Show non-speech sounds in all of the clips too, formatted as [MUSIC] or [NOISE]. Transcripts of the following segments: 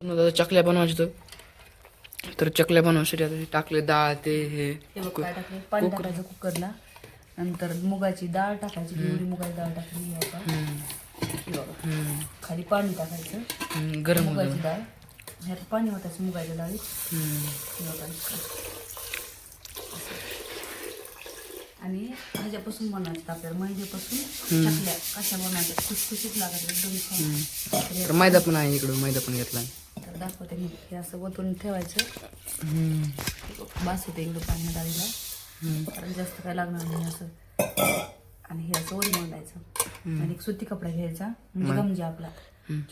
आता चकल्या बनवायच्या तर तर चकल्या बनवायसाठी आता टाकले डाळ ते हे टाकले पाणी टाकायचं कुकरला. नंतर मुगाची डाळ टाकायची एवढी मुगाची डाळ टाकली आता. हे बघा खाली पाणी टाकायचं. गरम होतं मुगाची डाळ. ह्यात पाणी वाटायचं मुगाच्या डाळीत. हे. आणि ह्याच्यापासून बनवायचं आपल्याला मैद्यापासून चकल्या. कशा बनवायच्या? खुसखुशीत लागत एकदम मैदा पण आहे इकडं मैदा पण घेतला. दाखवते मी. हे असं वतून ठेवायचं. बास होते इकडं पाणी डाळीला कारण जास्त काय लागणार नाही असं. आणि हे असं वरी मांडायचं आणि एक सुती कपडा घ्यायचा. म्हणजे गमजा आपला.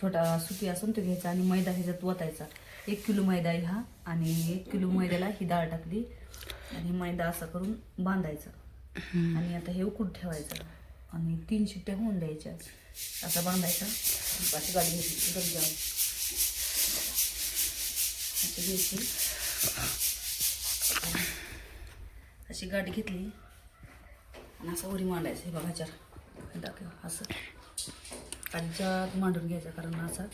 छोटा सुती असून तो घ्यायचा आणि मैदा ह्याच्यात ओतायचा. एक किलो मैदा आहे हा. आणि एक किलो मैद्याला ही डाळ टाकली. आणि मैदा असा करून बांधायचा. आणि आता हे उकळून ठेवायचं. आणि तीन शिट्ट्या होऊन द्यायच्या. असा बांधायचा. पाठी गाडी घ्यायची घ्यायची अशी. गाठ घेतली. आणि असं वरी मांडायचं हे बघा चार असं. आधीच्यात मांडून घ्यायचा कारण असा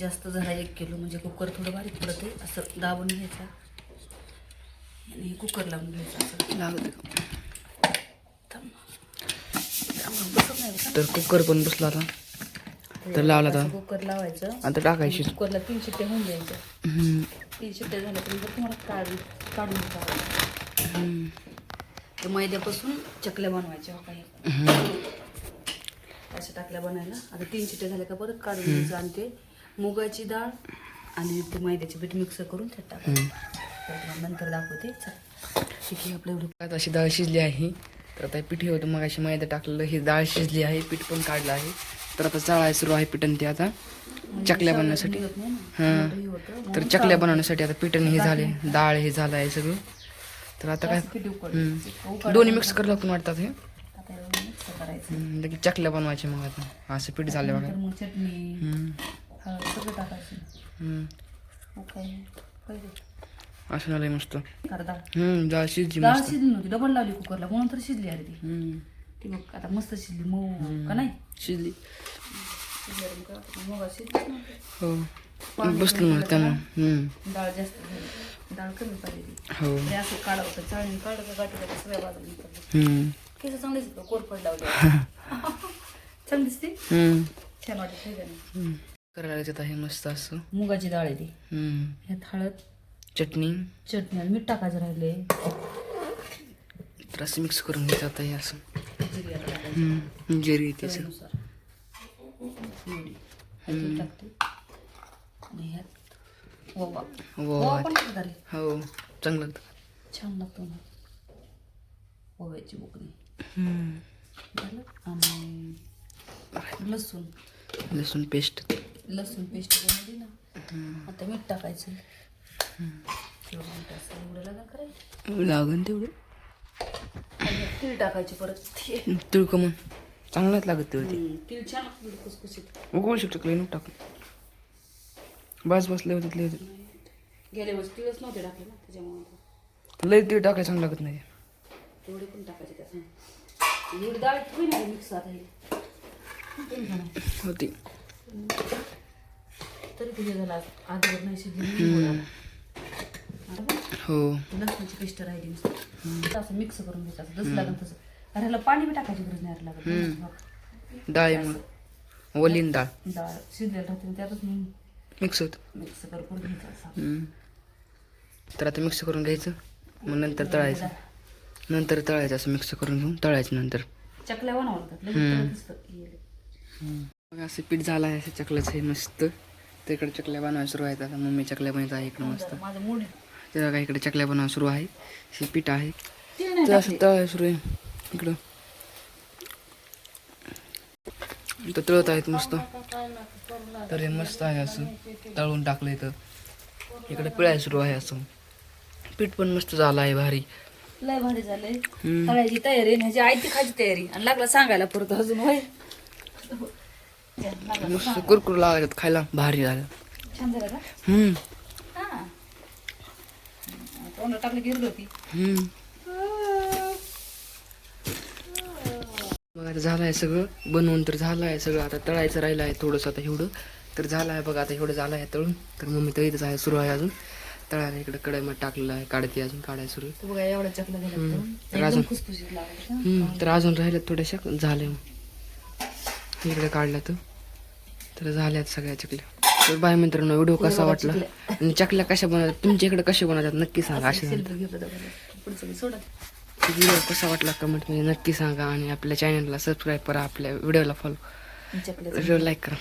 जास्त झाला एक किलो म्हणजे कुकर थोडं बारीक पडत आहे असं दाबून घ्यायचा. आणि हे कुकर लावून घ्यायचं असं. बघा. तर कुकर पण बसला आता. तर लावला आता. कुकर लावायचं. आता टाकायची. कुकरला तीन शिट्टे होऊन द्यायच्या. हम्म, तीन शिट्टे झाल्या तरी तुम्हाला काढून काढून टाकायचं. हम्म, ते मैद्यापासून चकल्या बनवायच्या हो काही. अशा टाकल्या बनायला. आता तीन चिट्टे झाले का परत काढून घ्यायचं. आणि ते मुगाची डाळ आणि ते मैद्याचे पीठ मिक्स करून त्यात टाकायचं तर नंतर दाखवते. चल. ठीक आहे आपलं एवढं. अशी डाळ शिजली आहे. तर आता पिठी होतं. मग अशी मैदा टाकलेलं. ही डाळ शिजली आहे. पीठ पण काढलं आहे. तर आता चाळाय सुरू आहे पिठन ते आता. चकल्या बनवण्यासाठी. हां. तर चकल्या बनवण्यासाठी आता पिठन हे झाले डाळ हे झालं आहे सगळं. तर आता काय? दोन्ही मिक्स करायला लागून वाटतात हे. लगेच चकल्या बनवायचे मग आता. असं पीठ झालं बघा. असं झालंय मस्त. कर डाळ शिजली डाळ शिजली नव्हती डबल लावली कुकरला म्हणून तर शिजली अरे ती. हम्म, ती बघ आता मस्त शिजली. मऊ. का नाही? शिजली. बसलो त्यामुळं हम्म, डाळ जास्त डाळ कमी पाहिजे हो. ते असं काढा होतं चाळणी काढलं का गाठी गाठी सगळ्या बाजूला निघतात. हम्म, केस चांगले दिसतं कोरफड लावले. [LAUGHS] छान दिसते? हम्म, छान वाटत आहे का? नाही हम्म. करायला लागत आहे मस्त असं. मुगाची डाळ आहे ती. ह्यात हळद. चटणी. चटणी आणि मीठ टाकायचं राहिले तर असं मिक्स करून घ्यायचं आता हे असं. जिरी आता टाकायची हम्म, जिरी ते सगळं चवीनुसार एवढी टाकते. आणि ह्यात ओवा. ओवा पण रे. हो चांगलं लागतं छान लागतो ना. ओव्याची. झालं? आणि लसूण. लसूण पेस्ट. लसूण पेस्ट बनवली ना. आता मीठ टाकायचं. लागेल तेवढं. तीळ टाकायचे परत. ते तिळकं मग चांगलंच लागत तेवढं ते तीळ छान लागतं उगवू शकतो क्लीन टाकून. बस बस लय होते लय होते. गेल्या तीळच नव्हते टाकले ना त्याच्यामुळे लय तीळ टाकायला चांगलं लागत नाही. तेवढे पण टाकायचे डाळ ना मिक्स आता हे. होती. तरी तुझे झाला नाही शिजली हो. लसणाची पेस्ट राहिली नुसतं. असं मिक्स करून घ्यायचं असं जसं लागेल तसं. ह्याला पाणी बी टाकायची गरज नाही लागत. हो. डाळीमुळं वलीन डाळ. डाळ. शिजलेलं राहते त्यातच मिक्स होत. मिक्स करून घ्यायचं असं. हम्म. तर आता मिक्स करून घ्यायचं. मग नंतर तळायचं. नंतर तळायचं असं मिक्स करून घेऊन तळायचं नंतर. चकल्या बनवावं लागतात लगेच त्याला दिसतं. हे. मग असं पीठ झालं आहे असं चकल्याचं आहे मस्त. तिकडे चकल्या बनवायला सुरू आहेत. आता मम्मी चकल्या बनवत आहे इकडं मस्त. माझं मूड तेव्हा काय इकडे चकल्या बनवायला सुरू आहे. हे पीठ आहे. तीळ नाही असं तळायला सुरू आहे. इकडं इथं तळत आहेत मस्त तर हे मस्त आहे असं तळून टाकलं इथं इकडे पिळायला सुरू आहे असं पीठ पण मस्त झालं आहे भारी लय भारी झाले हम्म. तळायची तयारी ह्याची आयती खायची तयारी आणि लागला सांगायला परत अजून होय. मस्त कुरकुर लागत खायला भारी झालं छान झालं का हम्म तोंडात टाकली गिरली होती हम्म मग आता झालं आहे सगळं. बनवून तर झालं आहे सगळं. आता तळायचं राहिलं आहे थोडंसं आता एवढं. तर झालं आहे बघा आता एवढं झालं आहे तळून. तर मम्मी तर इथंच आहे सुरू आहे अजून. तळायला इकडे कढईमध्ये टाकलेलं आहे काढते अजून काढायला सुरू. तर. अजून- तर. अजून राहिलं थोड्याशा झाले इकडे काढल्या तर. तर झाल्यात सगळ्या चकल्या. तर बाय मित्रांनो व्हिडिओ कसा वाटला? आणि चकल्या कशा बनवतात? तुमच्या इकडे कशा बनवतात? नक्की सांगा असे व्हिडिओ कसा वाटला कमेंटमध्ये नक्की सांगा आणि आपल्या चॅनलला सबस्क्राईब करा आपल्या व्हिडिओला फॉलो व्हिडिओ लाईक करा.